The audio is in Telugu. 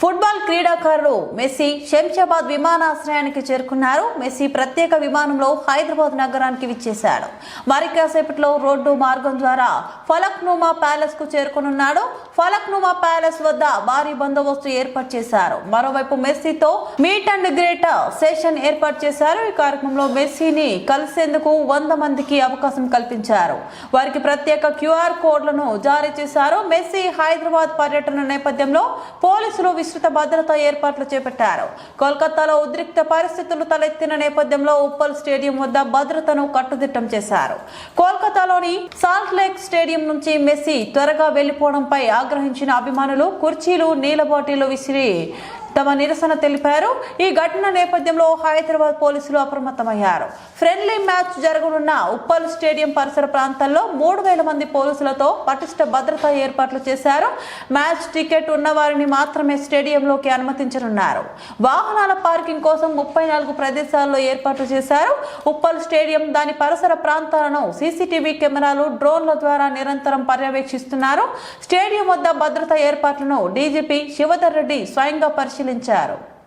ఫుట్బాల్ క్రీడాకారులు మెస్సీ శంషాబాద్ విమానాశ్రయానికి చేరుకున్నారు. మెస్సీ ప్రత్యేక విమానంలో హైదరాబాద్ నగరానికి విచ్చేశాడు. మరి కాసేపట్లో రోడ్డు మార్గం ద్వారా ఫలక్నుమా ప్యాలెస్కు చేరుకునున్నాడు. ఫలక్నుమా ప్యాలెస్ వద్ద భారీ బందోబస్తు ఏర్పాటు చేశారు. మరోవైపు మెస్సీతో మీట్ అండ్ గ్రేట్ సెషన్ ఏర్పాటు చేశారు. ఈ కార్యక్రమంలో మెస్సీని కలిసేందుకు వంద మందికి అవకాశం కల్పించారు. వారికి ప్రత్యేక క్యూఆర్ కోడ్లను జారీ చేశారు. మెస్సీ హైదరాబాద్ పర్యటన నేపథ్యంలో పోలీసులు విస్తృత భద్రతా ఏర్పాట్లు చేపట్టారు. కోల్కతాలో ఉద్రిక్త పరిస్థితులు తలెత్తిన నేపథ్యంలో ఉప్పల్ స్టేడియం వద్ద భద్రతను కట్టుదిట్టం చేశారు. కోల్కతాలోని సాల్ట్ లేక్ స్టేడియం నుంచి మెస్సీ త్వరగా వెళ్ళిపోవడంపై ఆగ్రహించిన అభిమానులు కుర్చీలు నీళ్ళ బాటిళ్ళు విసిరి తమ నిరసన తెలిపారు. ఈ ఘటన నేపథ్యంలో హైదరాబాద్ పోలీసులు అప్రమత్తమయ్యారు. ఫ్రెండ్లీ మ్యాచ్ జరగనున్న ఉప్పల్ స్టేడియం పరిసర ప్రాంతాల్లో మూడు వేల మంది పోలీసులతో పటిష్ట భద్రతా ఏర్పాట్లు చేశారు. మ్యాచ్ టికెట్ ఉన్న వారిని మాత్రమే స్టేడియంలోకి అనుమతించనున్నారు. వాహనాల పార్కింగ్ కోసం ముప్పై నాలుగు ప్రదేశాల్లో ఏర్పాట్లు చేశారు. ఉప్పల్ స్టేడియం దాని పరిసర ప్రాంతాలను సీసీటీవీ కెమెరాలు డ్రోన్ల ద్వారా నిరంతరం పర్యవేక్షిస్తున్నారు. స్టేడియం వద్ద భద్రతా ఏర్పాట్లను డీజీపీ శివధర్ రెడ్డి స్వయంగా పరిశీలించారు